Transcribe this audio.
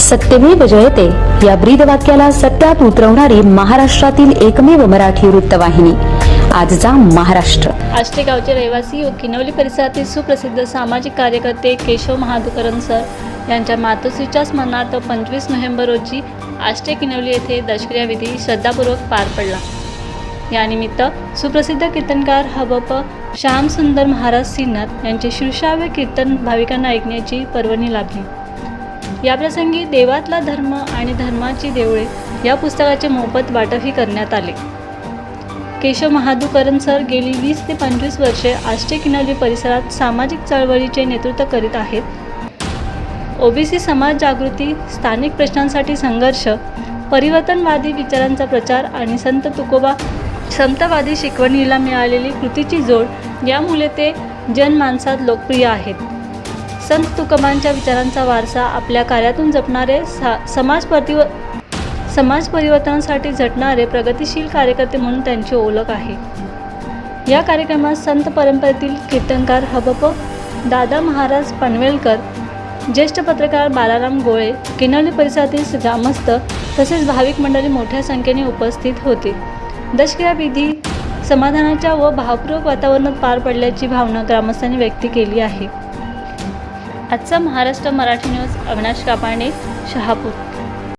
सत्यमेव जयते या ब्रीद वाक्याला सत्यात उतरवणारी महाराष्ट्रातील एकमेव मराठी वृत्तवाहिनी आजचा महाराष्ट्र. आष्टे गावचे रहिवासी किनवली परिसरातील सुप्रसिद्ध सामाजिक कार्यकर्ते केशव महादुकरन सर यांच्या मातोश्रीच्या स्मरणार्थ पंचवीस नोव्हेंबर रोजी आष्टे किनवली येथे दशक्रिया विधी श्रद्धापूर्वक पार पडला. यानिमित्त सुप्रसिद्ध कीर्तनकार हबप श्यामसुंदर महाराज सिन्नर यांचे शीर्षाव्य कीर्तन भाविकांना ऐकण्याची पर्वणी लाभली. याप्रसंगी देवातला धर्म आणि धर्माची देवळे या पुस्तकाचे मोफत वाटपही करण्यात आले. केशव महादुकरन सर गेली वीस ते पंचवीस वर्षे आष्टे किनारी परिसरात सामाजिक चळवळीचे नेतृत्व करीत आहेत. ओबीसी समाज जागृती स्थानिक प्रश्नांसाठी संघर्ष परिवर्तनवादी विचारांचा प्रचार आणि संत तुकोबा संतवादी शिकवणीला मिळालेली कृतीची जोड यामुळे ते जनमानसात लोकप्रिय आहेत. संत तुकमांच्या विचारांचा वारसा आपल्या कार्यातून जपणारे सा समाज परिव समाज परिवर्तनासाठी झटणारे प्रगतिशील कार्यकर्ते म्हणून त्यांची ओळख आहे. या कार्यक्रमात संत परंपरेतील कीर्तनकार हबप दादा महाराज पनवेलकर ज्येष्ठ पत्रकार बालाराम गोळे किनवली परिसरातील ग्रामस्थ तसेच भाविक मंडळी मोठ्या संख्येने उपस्थित होते. दशक्रिया विधी समाधानाच्या व भावपूर्वक वातावरणात पार पडल्याची भावना ग्रामस्थांनी व्यक्त केली आहे. आजचा महाराष्ट्र मराठी न्यूज अविनाश कापाणे शहापूर.